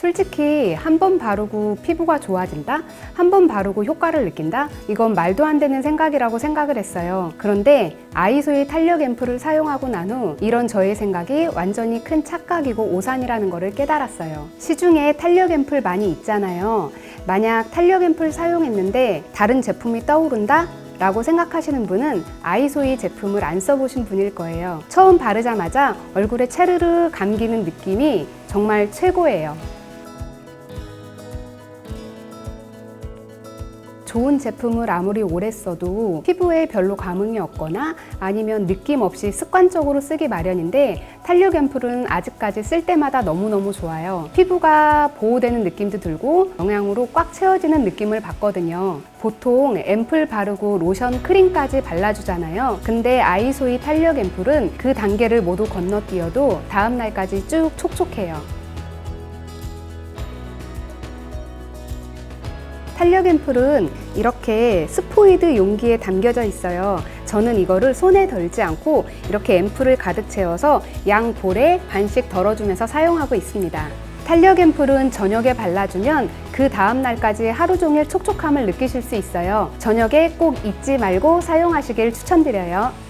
솔직히 한 번 바르고 피부가 좋아진다? 한 번 바르고 효과를 느낀다? 이건 말도 안 되는 생각이라고 생각을 했어요. 그런데 아이소의 탄력 앰플을 사용하고 난 후 이런 저의 생각이 완전히 큰 착각이고 오산이라는 것을 깨달았어요. 시중에 탄력 앰플 많이 있잖아요. 만약 탄력 앰플 사용했는데 다른 제품이 떠오른다? 라고 생각하시는 분은 아이소이 제품을 안 써보신 분일 거예요. 처음 바르자마자 얼굴에 차르르 감기는 느낌이 정말 최고예요. 좋은 제품을 아무리 오래 써도 피부에 별로 감흥이 없거나 아니면 느낌 없이 습관적으로 쓰기 마련인데 탄력 앰플은 아직까지 쓸 때마다 너무너무 좋아요. 피부가 보호되는 느낌도 들고 영양으로 꽉 채워지는 느낌을 받거든요. 보통 앰플 바르고 로션 크림까지 발라주잖아요. 근데 아이소이 탄력 앰플은 그 단계를 모두 건너뛰어도 다음날까지 쭉 촉촉해요. 탄력 앰플은 이렇게 스포이드 용기에 담겨져 있어요. 저는 이거를 손에 덜지 않고 이렇게 앰플을 가득 채워서 양 볼에 반씩 덜어주면서 사용하고 있습니다. 탄력 앰플은 저녁에 발라주면 그 다음 날까지 하루 종일 촉촉함을 느끼실 수 있어요. 저녁에 꼭 잊지 말고 사용하시길 추천드려요.